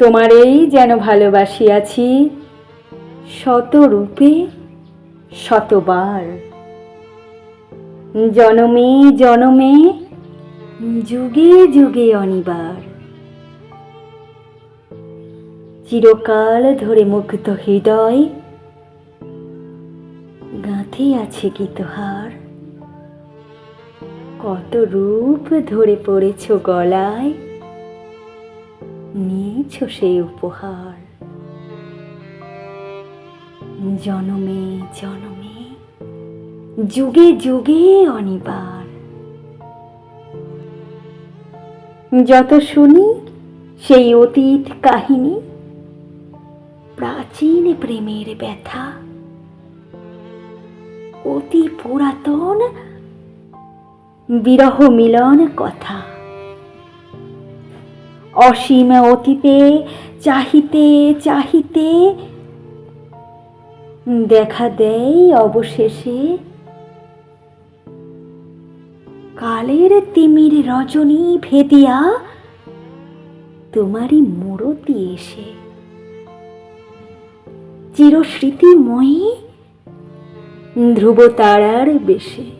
তোমারেই যেন ভালোবাসিয়াছি। শত রূপে শতবার। জনমে জনমে, যুগে যুগে অনিবার। চিরকাল ধরে মুগ্ধ হৃদয়, গাঁথে আছে গীতহার কত রূপ ধরে পড়েছ গলায় নিয়েছ সেই উপহার। জনমে জনমে, যুগে যুগে অনিবার। যত শুনি সেই অতীত কাহিনী, প্রাচীন প্রেমের ব্যথা, অতি পুরাতন বিরহ মিলন কথা। অসীম অতীতে চাহিতে চাহিতে দেখা দেয় অবশেষে। কালের তিমির রজনী ভেদিয়া তোমারই মূরতি এসে। চিরস্মৃতিময়ী ধ্রুব তারার বেশে।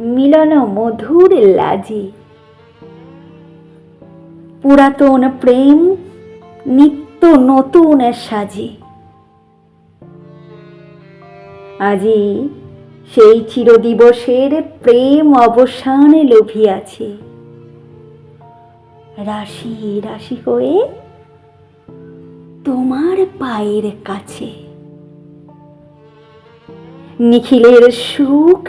মিলন মধুর লাজে। পুরাতন প্রেম নিত্য নতুন সাজে। আজি সেই চিরদিবসের প্রেম অবসান লোভিয়াছে। রাশি রাশি হয়ে তোমার পায়ের কাছে। নিখিলের সুখ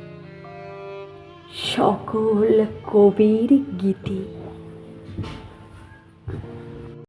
সকল কবির গীতি।